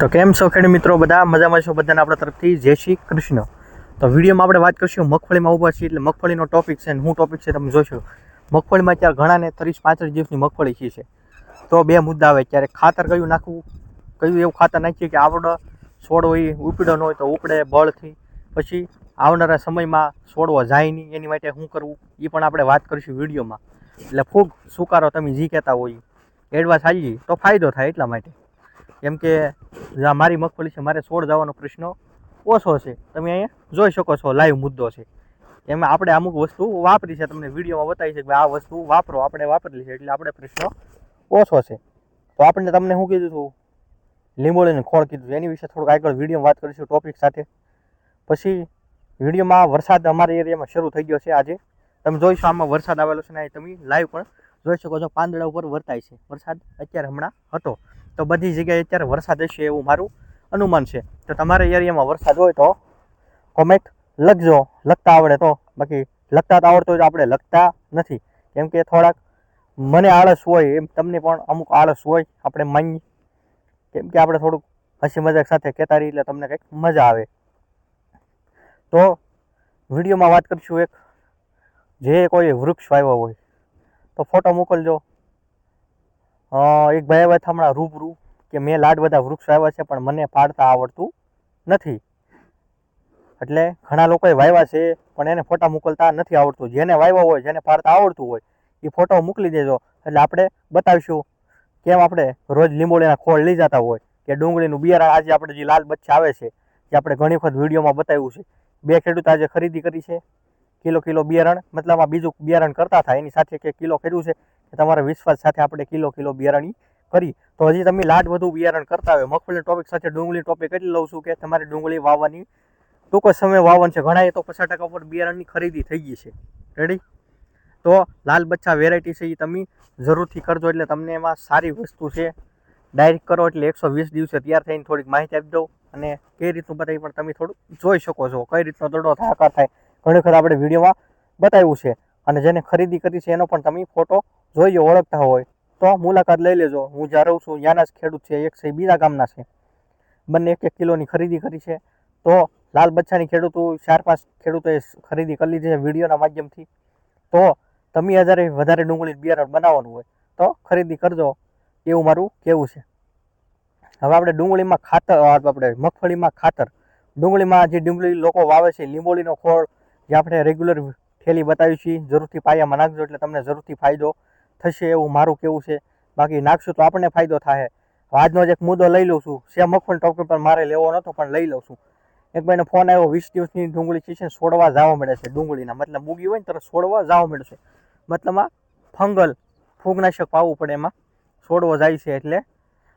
તો કેમ છો ખેડ મિત્રો? બધા મજામાં છો? બધાને આપણા તરફથી જય શ્રી કૃષ્ણ. તો વિડીયોમાં આપણે વાત કરીશું મગફળીમાં ઊભા છીએ એટલે મગફળીનો ટોપિક છે અને હું ટોપિક છે તમે જોશો. મગફળીમાં અત્યારે ઘણાને ત્રીસ પાંત્રીસ દિવસની મગફળી છે છે. તો બે મુદ્દા આવે. ત્યારે ખાતર કયું નાખવું? કયું એવું ખાતર નાખીએ કે આવડો છોડ હોય ઉપડો ન હોય તો ઉપડે બળથી. પછી આવનારા સમયમાં છોડવો જાય નહીં. એની માટે શું કરવું? એ પણ આપણે વાત કરીશું વિડીયોમાં. એટલે ખૂબ સુકારો તમે જી કહેતા હોય એડવાન્સ આવીએ તો ફાયદો થાય એટલા માટે. કેમ કે મારી મગફળી છે, મારે છોડ જવાનો પ્રશ્ન ઓછો છે. તમે અહીંયા જોઈ શકો છો લાઈવ મુદ્દો છે. એમાં આપણે અમુક વસ્તુ વાપરી છે, તમને વિડીયોમાં બતાવી છે કે આ વસ્તુ વાપરો, આપણે વાપરેલી છે, એટલે આપણે પ્રશ્ન ઓછો છે. તો આપણે તમને શું કીધું હતું લીંબોળીને ખોળ કીધું એની વિશે થોડુંક આગળ વિડીયોમાં વાત કરીશું ટોપિક સાથે. પછી વિડીયોમાં વરસાદ અમારા એરિયામાં શરૂ થઈ ગયો છે આજે. તમે જોઈશો આમાં વરસાદ આવેલો છે ને તમે લાઈવ પણ જોઈ શકો છો. પાંદડા ઉપર વર્તાય છે. વરસાદ અત્યારે હમણાં હતો. તો બધી જગ્યાએ અત્યારે વરસાદ હશે એવું મારું અનુમાન છે. તો તમારા એરિયામાં વરસાદ હોય તો કોમેન્ટ લખજો. લખતા આવડે તો. બાકી લખતા તો આવડતું જ આપણે લખતા નથી. કેમ કે થોડાક મને આળસ હોય એમ તમને પણ અમુક આળસ હોય, આપણે માની કેમ કે આપણે થોડુંક હસી મજાક સાથે કહેતા રહીએ એટલે તમને કંઈક મજા આવે. તો વિડીયોમાં વાત કરીશું એક. જે કોઈ વૃક્ષ વાવ્યો હોય. તો ફોટો મોકલજો. એક ભાઈ આવ્યા હમણાં રૂબરૂ કે મેં લાડ બધા વૃક્ષ વાવ્યા છે, પણ મને પાડતા આવડતું નથી. એટલે ઘણા લોકોએ વાવ્યા છે, પણ એને ફોટા મોકલતા નથી આવડતું. જેને વાવ્યા હોય, જેને પાડતા આવડતું હોય, એ ફોટો મોકલી દેજો. એટલે આપણે બતાવીશું કેમ આપણે રોજ લીંબોળીના ખોળ લઈ જતા હોય, કે ડુંગળીનું બિયારણ આજે આપણે જે લાલ બચ્ચા આવે છે, જે આપણે ઘણી વખત વિડીયોમાં બતાવ્યું છે. બે ખેડૂત આજે ખરીદી કરી છે. કિલો કિલો બિયારણ, મતલબ આ બીજું બિયારણ કરતા થાય, એની સાથે કે કિલો કર્યું છે, કે તમારા વિશ્વાસ સાથે આપણે કિલો કિલો બિયારણ કરી. તો હજી તમે લાડ વધુ બિયારણ કરતા હોય મગફળી ટોપિક સાથે ડુંગળી ટોપિક એટલી લઉં છું કે તમારે ડુંગળી વાવવાની ટૂંક સમય વાવન છે. ઘણા તો પચાસ ટકા ઉપર બિયારણની ખરીદી થઈ ગઈ છે. રેડી તો લાલ બચ્ચા વેરાયટી છે એ તમે જરૂરથી કરજો, એટલે તમને એમાં સારી વસ્તુ છે. ડાયરેક્ટ કરો એટલે એકસો વીસ દિવસે તૈયાર થઈને થોડીક માહિતી આપી દઉં. અને કઈ રીતનું બતાવી પણ તમે થોડુંક જોઈ શકો છો, કઈ રીતનો દડો થાય આકાર થાય. ઘણી વખત આપણે વિડીયોમાં બતાવ્યું છે. અને જેને ખરીદી કરી છે, એનો પણ તમે ફોટો જોઈએ ઓળખતા હોય તો મુલાકાત લઈ લેજો. હું જ્યાં રહું છું, ત્યાંના જ ખેડૂત છે, એક એ બીજા ગામના છે. બંને એક એક કિલોની ખરીદી કરી છે. તો લાલ બચ્ચાની ખેડૂતો, ચાર પાંચ ખેડૂતોએ ખરીદી કરી લીધી છે વિડીયોના માધ્યમથી. તો તમે હજારે વધારે ડુંગળી બિયારણ બનાવવાનું હોય તો ખરીદી કરજો. એવું મારું કહેવું છે. હવે આપણે ડુંગળીમાં ખાતર આપણે મગફળીમાં ખાતર. ડુંગળીમાં જે ડુંગળી લોકો વાવે છે, લીંબોળીનો ખોળ જે આપણે રેગ્યુલર થેલી બતાવી છીએ, જરૂરથી પાયામાં નાખજો એટલે તમને જરૂરથી ફાયદો થશે એવું મારું કેવું છે. બાકી નાખશું તો આપણને ફાયદો થાય. આજનો જ એક મુદ્દો લઈ લઉં છું. સેમ મગફળી ટોપિક પર મારે લેવો નહોતો પણ લઈ લઉં છું. એક ભાઈને ફોન આવ્યો, વીસ દિવસની ડુંગળી છે ને છોડવા જવા મળે છે. ડુંગળીના મતલબ મૂગી હોય ને તરત છોડવા જવા મળે છે. મતલબ આ ફંગલ, ફૂગનાશક પાવું પડે એમાં. છોડવો જાય છે એટલે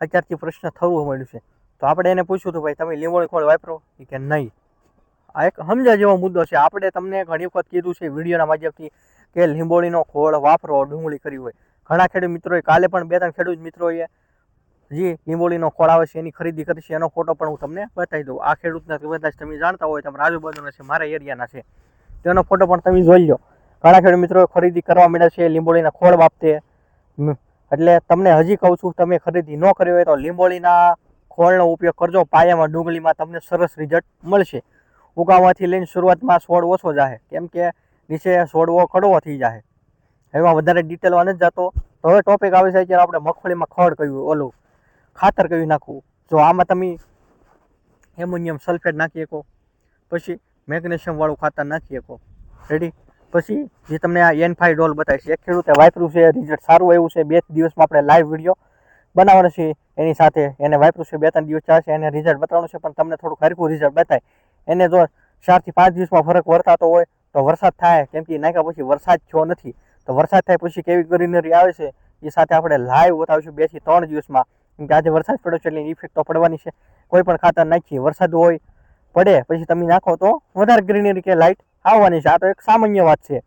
અત્યારથી પ્રશ્ન થવું મળ્યું છે. તો આપણે એને પૂછ્યું હતું, ભાઈ, તમે લીંબોળી ખોળ વાપરો? કે, નહીં. આ એક સમજા જેવો મુદ્દો છે. આપણે તમને ઘણી વખત કીધું છે વિડીયોના માધ્યમથી કે લીંબોળીનો ખોળ વાપરો, ડુંગળી કરી હોય. ઘણા ખેડૂત મિત્રોએ, કાલે પણ બે ત્રણ ખેડૂત મિત્રોએ જે લીંબોળીનો ખોળ આવે છે એની ખરીદી કરી છે. એનો ફોટો પણ હું તમને બતાવી દઉં. આ ખેડૂતના કદાચ તમે જાણતા હોય તમારા આજુબાજુના છે, મારા એરિયાના છે. તેનો ફોટો પણ તમે જોઈ લો. ઘણા ખેડૂત મિત્રો ખરીદી કરવા માંડ્યા છે લીંબોળીના ખોળ બાબતે. એટલે તમને હજી કહું છું, તમે ખરીદી ન કરી હોય તો લીંબોળીના ખોળનો ઉપયોગ કરજો. પાયામાં ડુંગળીમાં તમને સરસ રિઝલ્ટ મળશે. ઉગાવવાથી લઈને શરૂઆતમાં છોડ ઓછો જાહે. કેમ કે નીચે છોડવો કડવો થઈ જાય એમાં વધારે ડિટેલમાં નથી જતો. તો હવે ટોપિક આવે છે ત્યારે આપણે મગફળીમાં ખડ કયું ઓલું ખાતર કયું નાખવું. જો આમાં તમે એમોનિયમ સલ્ફેટ નાખી શકો. પછી મેગ્નેશિયમવાળું ખાતર નાખી શકો. રેડી પછી જે તમને આ એન ફાઈ ડોલ બતાવીશ, એક ખેડૂતે વાપર્યું છે રિઝલ્ટ સારું આવ્યું છે. બે દિવસમાં આપણે લાઈવ વીડિયો બનાવવાનો છે. એની સાથે એને વાપર્યું છે, બે ત્રણ દિવસ ચાલશે, એને રિઝલ્ટ બતાવવાનું છે. પણ તમને થોડું હરખું રિઝલ્ટ બતાય. એને જો ચારથી પાંચ દિવસમાં ફરક વર્તાતો હોય તો વરસાદ થાય, કેમ કે નાખ્યા પછી વરસાદ થયો નથી. તો વરસાદ થાય પછી કેવી ગ્રીનરી આવે છે એ સાથે આપણે લાઈવ બતાવીશું બેથી ત્રણ દિવસમાં. કેમ કે આજે વરસાદ પડ્યો છે એટલે ઇફેક્ટ તો પડવાની છે. કોઈ પણ ખાતર નાખીએ, વરસાદ હોય, પડે, પછી તમે નાખો તો વધારે ગ્રીનરી કે લાઇટ આવવાની છે. આ તો એક સામાન્ય વાત છે.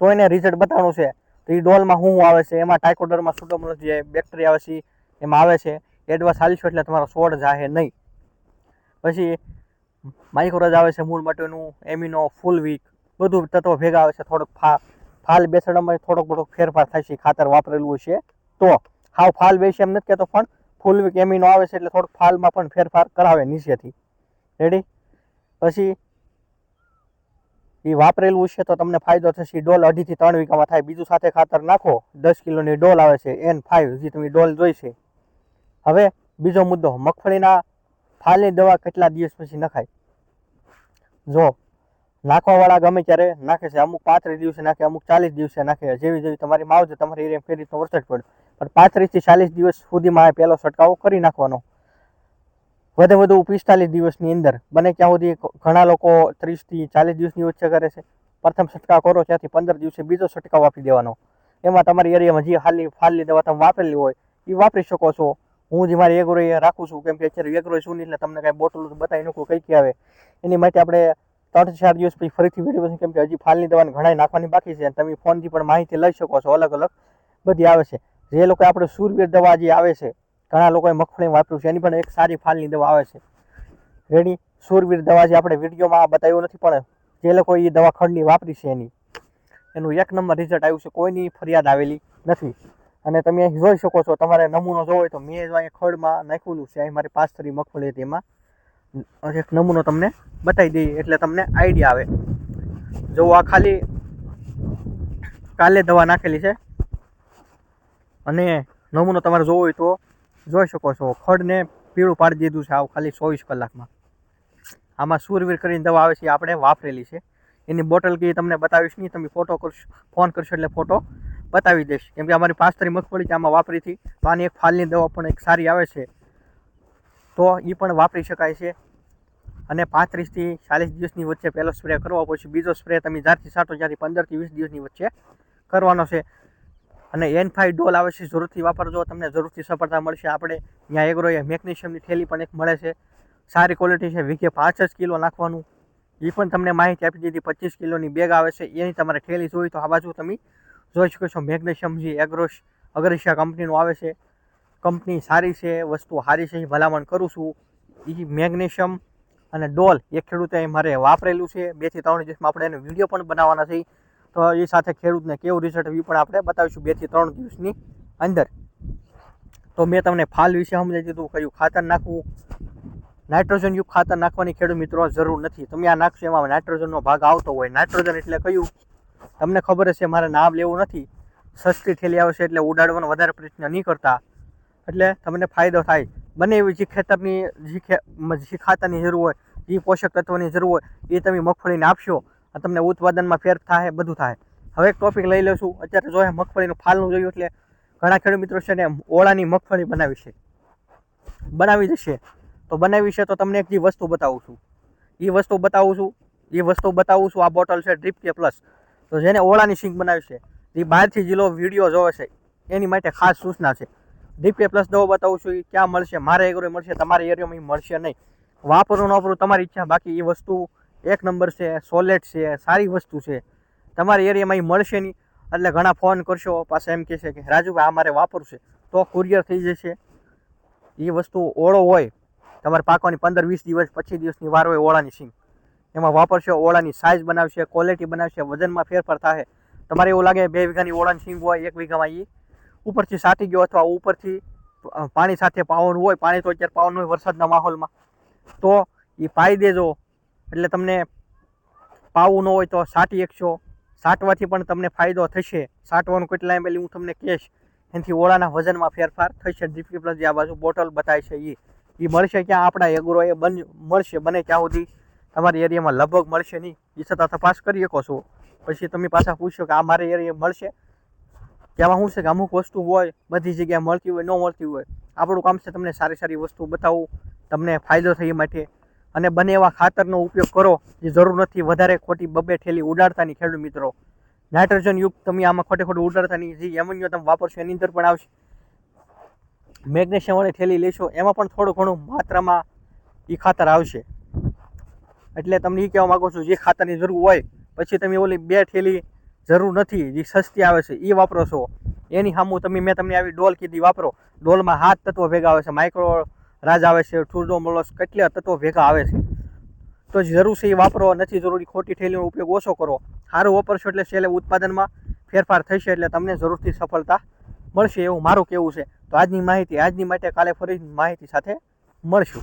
તો એને રિઝલ્ટ બતાવવાનું છે. તો એ ડોલમાં શું આવે છે, એમાં ટાઇકોડરમાં સુડોમોનસ જે બેક્ટેરિયા આવે છે એમાં આવે છે. એડવાન્સ હાલશો એટલે તમારો છોડ જાહે નહીં. પછી માઇક્રોજ આવે છે મૂળ માટેનું, એમિનો, ફૂલ વીક, બધું તત્વો ભેગા આવે છે, થોડોક ફા, ફાલ બેસવામાં થોડોક થોડોક ફેરફાર થાય છે ખાતર વાપરેલું છે. તો હાવ ફાલ બેસે એમ નથી કહેતો, પણ ફૂલ વીક એમિનો આવે છે એટલે થોડોક ફાલમાં પણ ફેરફાર કરાવે નીચેથી. રેડી પછી એ વાપરેલું છે તો તમને ફાયદો થશે ડોલ અઢીથી ત્રણ વીઘામાં થાય. બીજું સાથે ખાતર નાખો, દસ કિલોની ડોલ આવે છે એન ફાઇવ જે તમે ડોલ જોઈ છે. હવે બીજો મુદ્દો, મગફળીના ફાલની દવા કેટલા દિવસ પછી નખાય? જો, નાખવાવાળા ગમે ત્યારે નાખે છે. અમુક પાંત્રીસ દિવસે નાખે, અમુક ચાલીસ દિવસે નાખે. જેવી જેવી તમારી માવજત તમારી એરિયા ફેરી રીતનો વરસાદ પડે. પણ પાંત્રીસથી ચાલીસ દિવસ સુધીમાં પહેલો છંટકાવ કરી નાખવાનો. વધુ વધુ પિસ્તાલીસ દિવસની અંદર, બને ત્યાં સુધી ઘણા લોકો ત્રીસથી ચાલીસ દિવસની વચ્ચે કરે છે. પ્રથમ છંટકાવ કરો, ત્યાંથી પંદર દિવસે બીજો છંટકાવ આપી દેવાનો. એમાં તમારી એરિયામાં જે હાલી ફાલની દવા તમે વાપરેલી હોય એ વાપરી શકો છો. હું જે મારી એગ્રો એ રાખું છું, કેમ કે અત્યારે એગ્રો શું નહીં એટલે તમને કાંઈ બોટલ બતાવી નાખું કઈ કઈ આવે. એની માટે આપણે ત્રણ ચાર દિવસ પછી ફરીથી વીડિયો કેમ કે હજી ફાલની દવાને ઘણા નાખવાની બાકી છે તમે ફોનથી પણ માહિતી લઈ શકો છો, અલગ અલગ બધી આવે છે. જે લોકો આપણે સુરવીર દવા જે આવે છે, ઘણા લોકોએ મગફળી વાપર્યું છે, એની પણ એક સારી ફાલની દવા આવે છે. રેડી સૂરવીર દવા જે આપણે વિડીયોમાં બતાવ્યું નથી, પણ જે લોકો એ દવા ખંડની વાપરી છે એની, એનું એક નંબર રિઝલ્ટ આવ્યું છે, કોઈની ફરિયાદ આવેલી નથી. અને તમે અહીં જોઈ શકો છો, તમારે નમૂનો જોવો હોય તો મેં જો અહીંયા ખડમાં નાખેલું છે, અહીં મારી પાસ્તરી તરી મગફળી હતી એમાં. એક નમૂનો તમને બતાવી દઈએ, એટલે તમને આઈડિયા આવે. જો આ ખાલી કાલે દવા નાખેલી છે. અને નમૂનો તમારે જોવો હોય તો જોઈ શકો છો. ખડને પીળું પાડી દીધું છે, આવું ખાલી ચોવીસ કલાકમાં. આમાં સુરવીર કરીને દવા આવે છે આપણે વાપરેલી છે. એની બોટલ કે તમને બતાવીશ નહીં, તમે ફોટો કરશો, ફોન કરશો એટલે ફોટો બતાવી દઈશ. કેમ કે અમારી પાસ્તરી મગફળી છે આમાં વાપરી હતી, તો આની એક ફાલની દવા પણ એક સારી આવે છે. તો એ પણ વાપરી શકાય છે. અને પાંત્રીસથી ચાલીસ દિવસની વચ્ચે પહેલો સ્પ્રે કરવો પછી બીજો સ્પ્રે તમે જ્યારથી સાટો ત્યાંથી પંદરથી વીસ દિવસની વચ્ચે કરવાનો છે. અને એન ફાઈવ ડોલ આવે છે જરૂરથી વાપરજો. તમને જરૂરથી સફળતા મળશે. આપણે ત્યાં એગ્રો એ મેગ્નેશિયમની થેલી પણ એક મળે છે. સારી ક્વોલિટી છે. વીઘે પાંચ જ કિલો નાખવાનું. એ પણ તમને માહિતી આપી દીધી. પચીસ કિલોની બેગ આવે છે. એની તમારે થેલી જોઈ તો આ બાજુ તમે જોઈ શકો છો, મેગ્નેશિયમ જે એગ્રોશ અગરિશા કંપનીનું આવે છે. કંપની સારી છે, વસ્તુ સારી છે એ ભલામણ કરું છું. એ મેગ્નેશિયમ અને ડોલ એ ખેડૂતે મારે વાપરેલું છે. બેથી ત્રણ દિવસમાં આપણે એનો વીડિયો પણ બનાવવાના છે. તો એ સાથે ખેડૂતને કેવું રિઝલ્ટ એ પણ આપણે બતાવીશું બેથી ત્રણ દિવસની અંદર. તો મેં તમને ફાલ વિશે સમજાવી દીધું, કયું ખાતર નાખવું. નાઇટ્રોજનયુક્ત ખાતર નાખવાની ખેડૂત મિત્રો જરૂર નથી. તમે આ નાખશો એમાં નાઇટ્રોજનનો ભાગ આવતો હોય. નાઇટ્રોજન એટલે કયું? તમને ખબર હશે, મારે નામ લેવું નથી. સસ્તી થેલી આવશે એટલે ઉડાડવાનો વધારે પ્રયત્ન નહીં કરતા. એટલે તમને ફાયદો થાય. બને એવી જે ખેતરની, જે જે ખાતરની જરૂર હોય, જે પોષક તત્વોની જરૂર હોય, એ તમે મગફળીને આપશો. તમને ઉત્પાદનમાં ફેર થાય, બધું થાય. હવે એક ટોપિક લઈ લઉં છું. અત્યારે જોઈએ મગફળીનું ફાલનું જોયું એટલે ઘણા ખેડૂત મિત્રો છે ને ઓળાની મગફળી બનાવી છે. બનાવી જશે તો બનાવી છે તો તમને એક જે વસ્તુ બતાવું છું. એ વસ્તુ બતાવું છું. એ વસ્તુ બતાવું છું. આ બોટલ છે ડ્રીપ કે પ્લસ તો જેને ઓળાની સિંગ બનાવી છે એ બહારથી જે લોકો વીડિયો જોવે છે, એની માટે ખાસ સૂચના છે. ડીપે પ્લસ દવા બતાવું છું એ ક્યાં મળશે, મારે એગ્રો મળશે, તમારી એરિયામાં એ મળશે નહીં. વાપરવું ન વાપરવું તમારી ઈચ્છા, બાકી એ વસ્તુ એક નંબર છે સોલેટ છે, સારી વસ્તુ છે. તમારી એરિયામાં એ મળશે નહીં, એટલે ઘણા ફોન કરશો, પાછા એમ કહેશે કે રાજુભાઈ આ મારે વાપરવું છે. તો કુરિયર થઈ જશે. એ વસ્તુ ઓળો હોય, તમારે પાકવાની પંદર વીસ દિવસ, પચીસ દિવસની વાર હોય ઓળાની સિંગ એમાં વાપરશો, ઓળાની સાઇઝ બનાવશે ક્વોલિટી બનાવશે, વજનમાં ફેરફાર થાય તમારે એવું લાગે બે વીઘાની ઓળાની સિંગ હોય, એક વીઘામાં એ ઉપરથી સાટી ગયો અથવા ઉપરથી પાણી સાથે પાવન હોય, પાણી તો અત્યારે પાવન હોય વરસાદના માહોલમાં. તો એ પાઈ દેજો. એટલે તમને પાવું ન હોય તો સાટી એકસો સાટવાથી પણ તમને ફાયદો થશે. સાટવાનું કેટલા એમ હું તમને કહીશ, એનાથી ઓળાના વજનમાં ફેરફાર થશે. ડીપી પ્લસ જે આ બાજુ બોટલ બતાવે છે એ એ મળશે ક્યાં? આપણા એગ્રો એ બન, મળશે, બને ત્યાં સુધી. તમારી એરિયામાં લગભગ મળશે નહીં. એ છતાં તપાસ કરી શકો છો. પછી તમે પાછા પૂછશો કે આ મારે એરિયા મળશે? તેમાં શું છે કે અમુક વસ્તુ હોય, બધી જગ્યાએ મળતી હોય, ન મળતી હોય. આપણું કામ છે તમને સારી સારી વસ્તુ બતાવવું તમને ફાયદો થાય એ માટે. અને બને એવા ખાતરનો ઉપયોગ કરો, જે જરૂર નથી. વધારે ખોટી બબે ઠેલી ઉડાડતા નહીં ખેડૂત મિત્રો. નાઇટ્રોજન યુક્ત તમે આમાં ખોટે ખોટું ઉડાડતા નહીં જે એમોનિયો તમે વાપરશો, એની અંદર પણ આવશે. મેગ્નેશિયમવાળી ઠેલી લેશો, એમાં પણ થોડું ઘણું માત્રામાં એ ખાતર આવશે. એટલે તમને એ કહેવા માગું છું, જે ખાતરની જરૂર હોય, પછી તમે ઓલી બે થેલી જરૂર નથી, જે સસ્તી આવે છે એ વાપરો છો. એની સામું તમે, મેં તમને આવી ડોલ કીધી, વાપરો. ડોલમાં હાથ તત્વો ભેગા આવે છે, માઇક્રો રાજ આવે છે ટુર્ડોમોલોસ કેટલા તત્વો ભેગા આવે છે. તો જરૂર છે એ વાપરો, નથી જરૂરી, ખોટી થેલીનો ઉપયોગ ઓછો કરો. સારું વાપરશો એટલે છેલ્લે ઉત્પાદનમાં ફેરફાર થશે એટલે તમને જરૂરથી સફળતા મળશે એવું મારું કેવું છે. તો આજની માહિતી, આજની માટે કાલે ફરી માહિતી સાથે મળશું.